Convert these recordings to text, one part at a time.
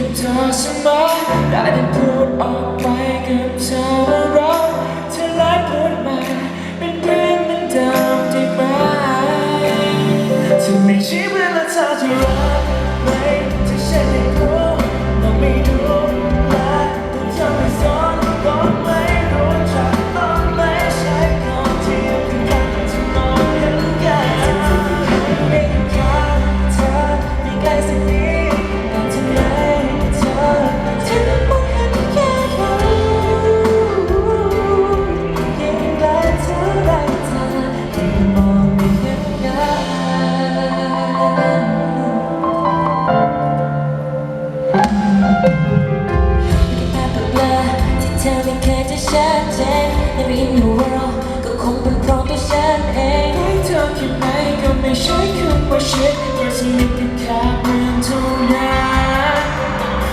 กับเธอสบายได้แต่พูดออกไปกับเธอว่ารักเธอไล่พูดมาเป็นเพื่อนเหมืนดิมได้ไหมเธอไม่ใช่เวลาเธอจะรัก ชัดเจนใต่ไม่ในวอลก็คงเป็นเพราะตัวฉันเองให้เธอคิดไหมก็ไม่ใช่คำว่า shit แต่ฉันไม่เป็นแค่เมือนเท่านั้น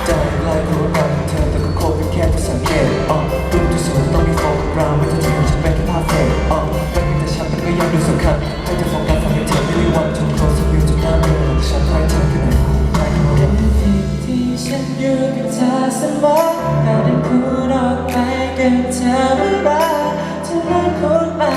ใจไล่รู้ว่าเธอแต่ก็คงเป็นแค่ที่สังเกตอ๋อรูที่สวยต้องมีโฟกัสราวไม่เธอจะเห็นฉันเป็นแค่ภาพเฟกอ๋อรักแต่ฉันเป็นก็ยังดูสำคัญให้เธอโฟกัสฟังให้เธอไม่ได้วันชมโคสวิวจุดหน้าเมือฉันให้เธอแค่ไหนให้เธอที่ฉันอยู่กับเธอเสมอเราได้พูดออกไป กันเธอไมื่อไรเธอเริ่มคนใมา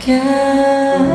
can